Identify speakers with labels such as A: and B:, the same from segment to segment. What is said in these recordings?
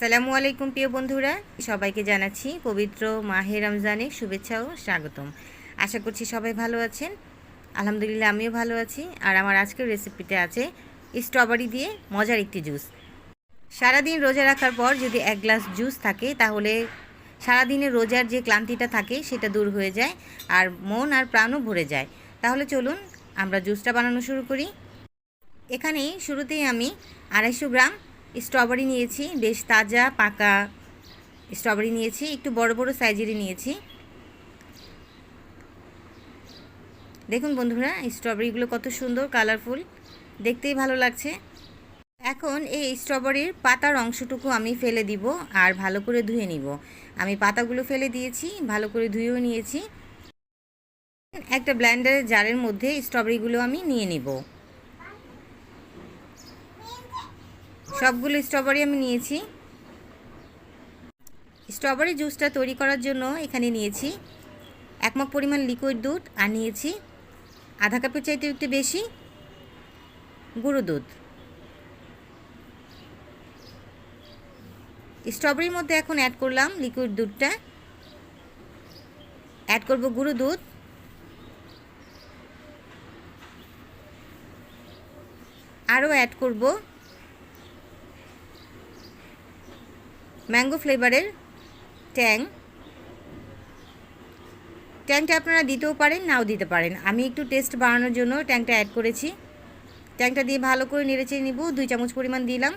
A: আসসালামু আলাইকুম, প্রিয় বন্ধুরা। সবাইকে জানাচ্ছি পবিত্র মাহে রমজানে শুভেচ্ছা ও স্বাগতম। আশা করছি সবাই ভালো আছেন। আলহামদুলিল্লাহ, আমিও ভালো আছি। আর আমার আজকের রেসিপিতে আছে স্ট্রবেরি দিয়ে মজার একটি জুস সারাদিন রোজা রাখার পর যদি এক গ্লাস জুস থাকে, তাহলে সারাদিনের রোজার যে ক্লান্তিটা থাকে, সেটা দূর হয়ে যায় আর মন আর প্রাণও ভরে যায়। তাহলে চলুন, আমরা জুসটা বানানো শুরু করি। এখানে শুরুতেই আমি আড়াইশো গ্রাম স্ট্রবেরি নিয়েছি, বেশ তাজা, পাকা স্ট্রবেরি নিয়েছি, একটু বড় বড় সাইজেরই নিয়েছি। দেখুন বন্ধুরা স্ট্রবেরিগুলো কত সুন্দর, কালারফুল, দেখতেই ভালো লাগছে। এখন এই স্ট্রবেরির পাতার অংশটুকু আমি ফেলে দিব আর ভালো করে ধুয়ে নিব। আমি পাতাগুলো ফেলে দিয়েছি, ভালো করে ধুয়েও নিয়েছি। একটা ব্ল্যান্ডারের জারের মধ্যে স্ট্রবেরিগুলো আমি নিয়ে নিব। সবগুলো স্ট্রবেরি আমি নিয়েছি। স্ট্রবেরি জুসটা তৈরি করার জন্য এখানে নিয়েছি। এক পরিমাণ লিকুইড দুধ আর নিয়েছি আধা কাপের চাইতে একটু বেশি গুঁড়ো দুধ। স্ট্রবেরির মধ্যে এখন অ্যাড করলাম লিকুইড দুধটা। অ্যাড করব গুঁড়ো দুধ। আরও অ্যাড করব ম্যাঙ্গো ফ্লেভারের ট্যাং। ট্যাংটা আপনারা দিতেও পারেন, নাও দিতে পারেন। আমি একটু টেস্ট বাড়ানোর জন্য ট্যাংটা অ্যাড করেছি। ট্যাংটা দিয়ে ভালো করে নেড়েচেড়ে নিব, দুই চামচ পরিমাণ দিলাম।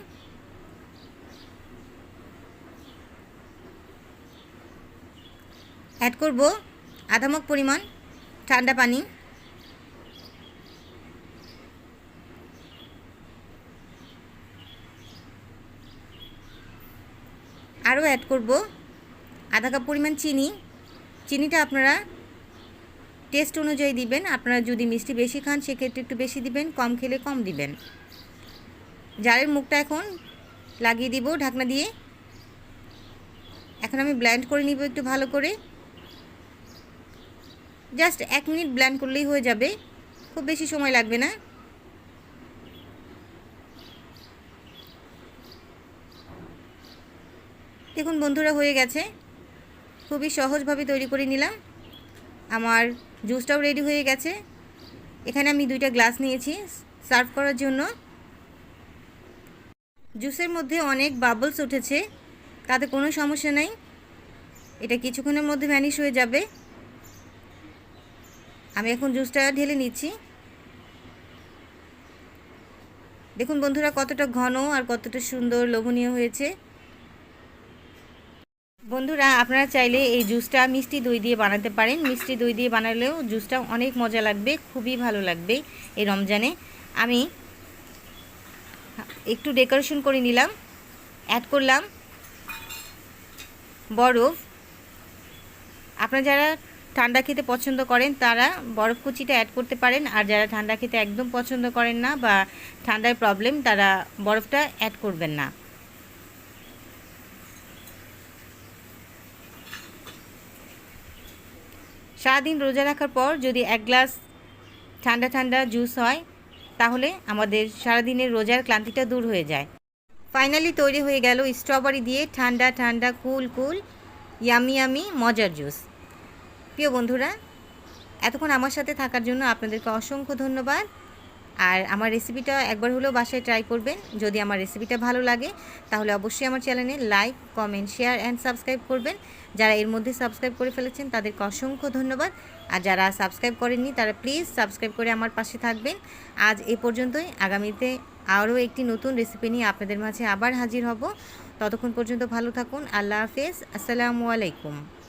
A: অ্যাড করব আধা মগ পরিমাণ ঠান্ডা পানি। আরও অ্যাড করব। আধা কাপ পরিমাণ চিনি। চিনিটা আপনারা টেস্ট অনুযায়ী দিবেন। আপনারা যদি মিষ্টি বেশি খান, সেক্ষেত্রে একটু বেশি দিবেন, কম খেলে কম দিবেন। জারের মুখটা এখন লাগিয়ে দিব ঢাকনা দিয়ে। এখন আমি ব্ল্যান্ড করে নিব একটু ভালো করে। জাস্ট এক মিনিট ব্ল্যান্ড করলেই হয়ে যাবে। খুব বেশি সময় লাগবে না। দেখুন বন্ধুরা, হয়ে গেছে। খুবই সহজভাবে তৈরি করে নিলাম। আমার জুসটাও রেডি হয়ে গেছে। এখানে আমি দুইটা গ্লাস নিয়েছি সার্ভ করার জন্য। জুসের মধ্যে অনেক বাবলস উঠেছে, তাতে কোনো সমস্যা নাই। এটা কিছুক্ষণের মধ্যে ভ্যানিশ হয়ে যাবে। আমি এখন জুসটা ঢেলে নিচ্ছি। দেখুন বন্ধুরা, কতটা ঘন আর কতটা সুন্দর, লোভনীয় হয়েছে। বন্ধুরা, আপনারা চাইলে এই জুসটা মিষ্টি দই দিয়ে বানাতে পারেন। মিষ্টি দই দিয়ে বানালেও জুসটা অনেক মজা লাগবে, খুবই ভালো লাগবে এই রমজানে। আমি একটু ডেকোরেশন করে নিলাম অ্যাড করলাম বরফ। আপনারা যারা ঠান্ডা খেতে পছন্দ করেন, তারা বরফ কুচিটা অ্যাড করতে পারেন। আর যারা ঠান্ডা খেতে একদম পছন্দ করেন না বা ঠান্ডার প্রবলেম তারা বরফটা অ্যাড করবেন না। সারাদিন রোজা রাখার পর যদি এক গ্লাস ঠান্ডা ঠান্ডা জুস হয়, তাহলে আমাদের সারাদিনের রোজার ক্লান্তিটা দূর হয়ে যায়। ফাইনালি তৈরি হয়ে গেল স্ট্রবেরি দিয়ে ঠান্ডা ঠান্ডা কুল কুল, ইয়ামি ইয়ামি মজার জুস। প্রিয় বন্ধুরা, এতক্ষণ আমার সাথে থাকার জন্য আপনাদেরকে অসংখ্য ধন্যবাদ। আর আমার রেসিপিটা একবার হলেও বাসায় ট্রাই করবেন। যদি আমার রেসিপিটা ভালো লাগে, তাহলে অবশ্যই আমার চ্যানেলে like comment share and subscribe করবেন। যারা এর মধ্যে সাবস্ক্রাইব করে ফেলেছেন, তাদেরকে অসংখ্য ধন্যবাদ। আর যারা সাবস্ক্রাইব করেননি, তারা প্লিজ সাবস্ক্রাইব করে আমার পাশে থাকবেন। আজ এ পর্যন্তই। আগামীতে আরও একটি নতুন রেসিপি নিয়ে আপনাদের মাঝে আবার হাজির হব। ততক্ষণ পর্যন্ত ভালো থাকুন। আল্লাহ হাফেজ। আসসালামু আলাইকুম।